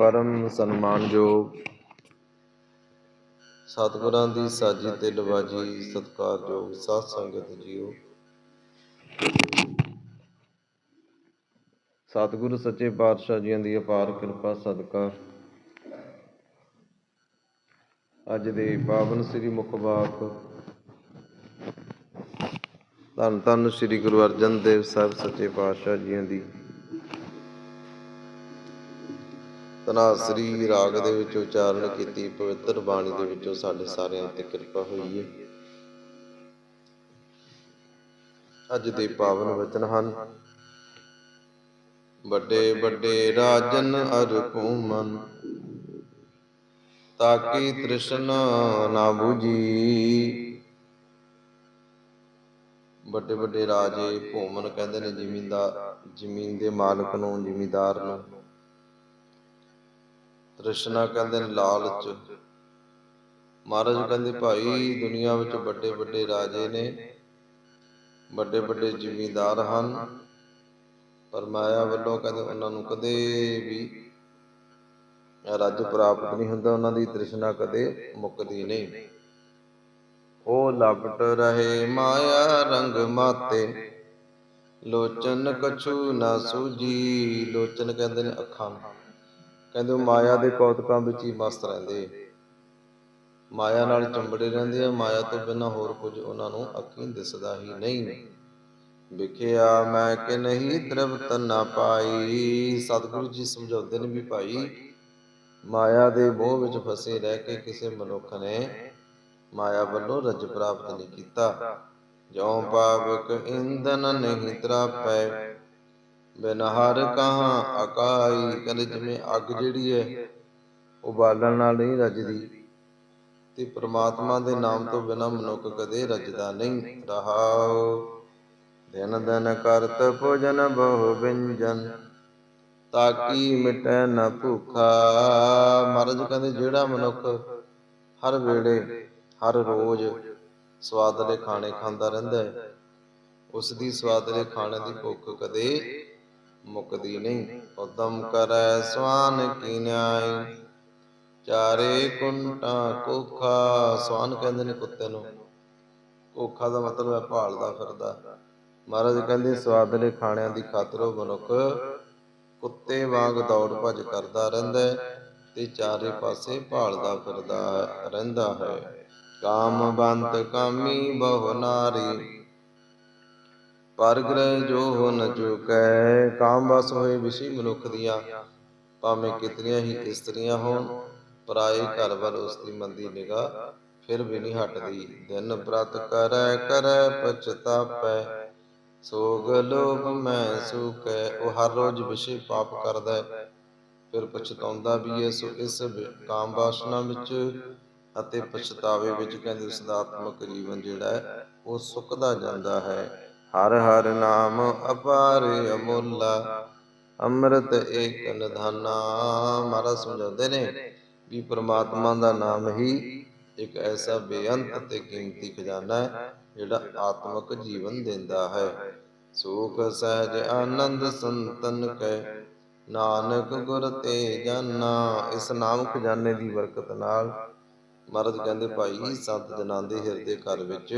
ਪਰਮ ਸਨਮਾਨਯੋਗ ਸਤਿਗੁਰਾਂ ਦੀ ਸਾਜੀ ਤੇ ਨਵਾਜੀ ਸਤਿਕਾਰਯੋਗ ਸਾਧ ਸੰਗਤ ਜੀਓ। ਸਤਿਗੁਰੂ ਸੱਚੇ ਪਾਤਸ਼ਾਹ ਜੀਆਂ ਦੀ ਅਪਾਰ ਕਿਰਪਾ, ਸਦਕਾ। ਅੱਜ ਦੇ ਪਾਵਨ ਸ੍ਰੀ ਮੁਖਵਾਕ ਧੰਨ ਧੰਨ ਸ੍ਰੀ ਗੁਰੂ ਅਰਜਨ ਦੇਵ ਸਾਹਿਬ ਸੱਚੇ ਪਾਤਸ਼ਾਹ ਜੀਆਂ ਦੀ ਤਨਾਸਰੀ ਰਾਗ ਦੇ ਵਿੱਚ ਉਚਾਰਨ ਕੀਤੀ, ਪਵਿੱਤਰ ਬਾਣੀ ਦੇ ਵਿੱਚੋਂ ਸਾਡੇ ਸਾਰਿਆਂ ਤੇ ਕਿਰਪਾ ਹੋਈ ਹੈ ਅੱਜ ਦੇ ਪਾਵਨ ਵਚਨ ਹਨ। ਵੱਡੇ ਵੱਡੇ ਰਾਜਨ ਅਰ ਭੂਮਨ ਤਾਕੀ ਤ੍ਰਿਸ਼ਨਾ ਨਾ ਬੁਝੀ। ਵੱਡੇ ਵੱਡੇ ਰਾਜੇ ਭੂਮਨ ਕਹਿੰਦੇ ਨੇ ਜ਼ਮੀਨਦਾਰ ਜ਼ਮੀਨ ਦੇ ਮਾਲਕ ਨੂੰ, ਜ਼ਿਮੀਦਾਰ ਨੂੰ। ਤ੍ਰਿਸ਼ਨਾ ਕਹਿੰਦੇ ਨੇ ਲਾਲਚ। ਮਹਾਰਾਜ ਕਹਿੰਦੇ, ਭਾਈ, ਦੁਨੀਆ ਵਿੱਚ ਵੱਡੇ ਵੱਡੇ ਰਾਜੇ ਨੇ ਵੱਡੇ ਵੱਡੇ ਜ਼ਿਮੀਦਾਰ ਹਨ, ਪਰ ਮਾਇਆ ਵੱਲੋਂ ਕਹਿੰਦੇ ਉਹਨਾਂ ਨੂੰ ਕਦੇ ਵੀ ਰੱਜ ਪ੍ਰਾਪਤ ਨਹੀਂ ਹੁੰਦਾ, ਉਹਨਾਂ ਦੀ ਤ੍ਰਿਸ਼ਨਾ ਕਦੇ ਮੁੱਕਦੀ ਨਹੀਂ। ਉਹ ਲਪਟ ਰਹੇ ਮਾਇਆ ਰੰਗ ਮਾਤੇ, ਲੋਚਨ ਕਛੂ ਨਾ ਸੂਜੀ ਲੋਚਨ ਕਹਿੰਦੇ ਨੇ ਅੱਖਾਂ ਨੂੰ। ਕਹਿੰਦੇ ਮਾਇਆ ਦੇ ਕੌਤਕਾਂ ਵਿੱਚ ਹੀ ਮਸਤ ਰਹਿੰਦੇ ਮਾਇਆ ਨਾਲ ਚੰਬੜੇ ਰਹਿੰਦੇ ਆ। ਮਾਇਆ ਤੋਂ ਬਿਨਾਂ ਹੋਰ ਕੁਝ ਉਹਨਾਂ ਨੂੰ ਅੱਖੀਂ ਦਿਸਦਾ ਹੀ ਨਹੀਂ। ਵਿਖਿਆ ਮੈਂ ਕਿ ਨਹੀਂ ਤ੍ਰਿਪਤ ਨਾ ਪਾਈ। ਸਤਿਗੁਰੂ ਜੀ ਸਮਝਾਉਂਦੇ ਨੇ ਵੀ ਭਾਈ, ਮਾਇਆ ਦੇ ਮੋਹ ਵਿੱਚ ਫਸੇ ਰਹਿ ਕੇ ਕਿਸੇ ਮਨੁੱਖ ਨੇ ਮਾਇਆ ਵੱਲੋਂ ਰੱਜ ਪ੍ਰਾਪਤ ਨਹੀਂ ਕੀਤਾ। ਜਿਉ ਪਾਵਕ ਇੰਦਨ ਨਹੀਂ ਤਰਾਪੈ ਬਿਨ ਹਰ ਕਹਾ ਅਕਾਈ, ਕਹਿੰਦੇ ਜਿਵੇਂ ਅੱਗ ਜਿਹੜੀ ਹੈ, ਉਹ ਬਾਲਣ ਨਾਲ ਨਹੀਂ ਰੱਜਦੀ। ਤੇ ਪ੍ਰਮਾਤਮਾ ਦੇ ਨਾਮ ਤੋਂ ਬਿਨਾ ਮਨੁੱਖ ਕਦੇ ਰੱਜਦਾ ਨਹੀਂ ਰਹਾਉ। ਦਿਨ ਦਿਨ ਕਰਤ ਭੋਜਨ ਬਹੁ ਵਿੰਜਨ, ਤਾਕੀ ਮਿਟੈ ਨ ਭੁਖਾ। ਮਹਾਰਾਜ ਕਹਿੰਦੇ ਜਿਹੜਾ ਮਨੁੱਖ ਹਰ ਵੇਲੇ, ਹਰ ਰੋਜ਼ ਸਵਾਦਲੇ ਖਾਣੇ ਖਾਂਦਾ ਰਹਿੰਦਾ ਹੈ ਉਸ ਦੀ ਸਵਾਦਲੇ ਖਾਣੇ ਦੀ ਭੁੱਖ ਕਦੇ ਮੁਕਦੀ ਨਹੀਂ, ਉਦਮ ਕਰੈ ਸਵਾਨ ਕੀ ਨਿਆਈ। ਚਾਰੇ ਕੁੰਟਾ ਕੋਖਾ, ਸਵਾਨ ਕਹਿੰਦੇ ਨੇ ਕੁੱਤੇ ਨੂੰ। ਕੋਖਾ ਦਾ ਮਤਲਬ ਹੈ ਭਾਲਦਾ ਫਿਰਦਾ। ਮਹਾਰਾਜ ਕਹਿੰਦੇ, ਸਵਾਦਲੇ ਖਾਣਿਆਂ ਦੀ ਖਾਤਰ ਉਹ ਮਨੁੱਖ ਕੁੱਤੇ ਵਾਂਗ ਦੌੜ ਭੱਜ ਕਰਦਾ ਰਹਿੰਦਾ ਤੇ ਚਾਰੇ ਪਾਸੇ ਭਾਲਦਾ ਫਿਰਦਾ ਰਹਿੰਦਾ ਹੈ। ਕਾਮ ਬੰਤ ਕਾਮੀ ਬਹੁ ਨਾਰੀ ਪਰ ਗ੍ਰਹਿ ਜੋ ਹੋ ਨ ਚੁਕੈ, ਕਾਮ ਵਸ ਹੋਏ ਵਿਸ਼ੀ ਮਨੁੱਖ ਦੀਆਂ, ਭਾਵੇਂ ਕਿਤਨੀਆਂ ਹੀ ਇਸਤਰੀਆਂ ਹੋਣ, ਪਰਾਏ ਘਰ ਵੱਲ ਉਸ ਦੀ ਮੰਦੀ ਨਿਗਾਹ ਫਿਰ ਵੀ ਨਹੀਂ ਹਟਦੀ। ਦਿਨ ਬ੍ਰਤ ਕਰੈ ਕਰੈ ਪਛਤਾਪੈ, ਸੋਗ ਲੋਭ ਮੈਂ ਸੁਕੈ, ਉਹ ਹਰ ਰੋਜ਼ ਵਿਸ਼ੇ ਪਾਪ ਕਰਦਾ ਹੈ, ਫਿਰ ਪਛਤਾਉਂਦਾ ਵੀ ਹੈ ਸੋ ਇਸ ਕਾਮ ਵਾਸਨਾ ਵਿੱਚ ਅਤੇ ਪਛਤਾਵੇ ਵਿੱਚ ਕਹਿੰਦੇ ਉਸ ਦਾ ਆਤਮਿਕ ਜੀਵਨ ਜਿਹੜਾ ਹੈ, ਉਹ ਸੁੱਕਦਾ ਜਾਂਦਾ ਹੈ। ਹਰ ਹਰ ਨਾਮ ਅਪਾਰ ਅਮੁੱਲਾ, ਅੰਮ੍ਰਿਤ ਏਕ ਨਿਧਾਨਾ। ਮਹਾਰਾਜ ਸਮਝਾਉਂਦੇ ਨੇ ਵੀ ਪ੍ਰਮਾਤਮਾ ਦਾ ਨਾਮ ਹੀ ਇੱਕ ਐਸਾ ਬੇਅੰਤ ਤੇ ਕੀਮਤੀ ਖਜ਼ਾਨਾ ਹੈ, ਜਿਹੜਾ ਆਤਮਿਕ ਜੀਵਨ ਦਿੰਦਾ ਹੈ। ਸੁਖ ਸਹਿਜ ਆਨੰਦ ਸੰਤਨ ਕੈ, ਨਾਨਕ ਗੁਰ ਤੇ ਜਾਨਾ। ਇਸ ਨਾਮ ਖਜ਼ਾਨੇ ਦੀ ਬਰਕਤ ਨਾਲ ਮਹਾਰਾਜ ਕਹਿੰਦੇ ਭਾਈ, ਸੰਤ ਜਨਾਂ ਦੇ ਹਿਰਦੇ ਘਰ ਵਿੱਚ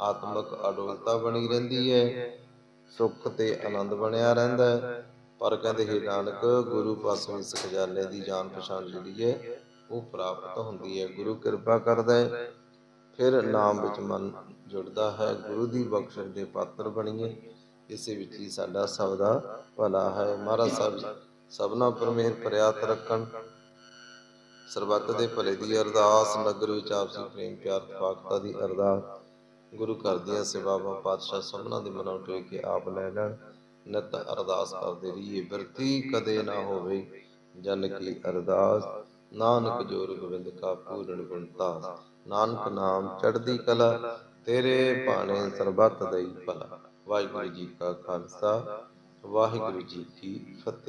ਆਤਮਿਕ ਅਡੋਲਤਾ ਬਣੀ ਰਹਿੰਦੀ ਹੈ। ਸੁੱਖ ਤੇ ਆਨੰਦ ਬਣਿਆ ਰਹਿੰਦਾ ਹੈ। ਪਰ ਕਹਿੰਦੇ, ਹੈ ਨਾਨਕ, ਗੁਰੂ ਪਾਸੋਂ ਇਸ ਖਜ਼ਾਨੇ ਦੀ ਜਾਣ ਪਛਾਣ ਜਿਹੜੀ ਹੈ, ਉਹ ਪ੍ਰਾਪਤ ਹੁੰਦੀ ਹੈ। ਗੁਰੂ ਕਿਰਪਾ ਕਰਦਾ ਹੈ। ਫਿਰ ਨਾਮ ਵਿੱਚ ਮਨ ਜੁੜਦਾ ਹੈ। ਗੁਰੂ ਦੀ ਬਖਸ਼ਿਸ਼ ਦੇ ਪਾਤਰ ਬਣੀਏ। ਇਸੇ ਵਿੱਚ ਹੀ ਸਾਡਾ ਸਭ ਦਾ ਭਲਾ ਹੈ। ਮਹਾਰਾਜ ਸਾਹਿਬ ਸਭਨਾ ਉੱਪਰ ਮਿਹਰ ਪ੍ਰਿਆਤ ਰੱਖਣ। ਸਰਬੱਤ ਦੇ ਭਲੇ ਦੀ ਅਰਦਾਸ, ਨਗਰ ਵਿੱਚ ਆਪਸੀ ਪ੍ਰੇਮ ਪਿਆਰ ਪਾਕਤਾ ਦੀ ਅਰਦਾਸ। ਗੁਰੂ ਘਰ ਦੀਆਂ ਸੇਵਾਵਾਂ ਪਾਤਸ਼ਾਹ ਸਭਨਾ ਦੇ ਮਨੋਂ ਟੋਏ ਕੇ ਆਪ ਲੈ ਲੈਣ। ਨਿਤ ਅਰਦਾਸ ਕਰਦੇ ਰਹੀਏ, ਬਿਰਤੀ ਕਦੇ ਨਾ ਹੋਵੇ, ਜਨ ਕੀ ਅਰਦਾਸ। ਨਾਨਕ ਜੋਰ ਗੋਬਿੰਦ ਕਾ ਪੂਰਨ ਗੁਣਤਾ ਨਾਨਕ ਨਾਮ ਚੜ੍ਹਦੀ ਕਲਾ, ਤੇਰੇ ਭਾਣੇ ਸਰਬੱਤ ਦਈ ਭਲਾ। ਵਾਹਿਗੁਰੂ ਜੀ ਕਾ ਖਾਲਸਾ, ਵਾਹਿਗੁਰੂ ਜੀ ਕੀ ਫਤਿਹ।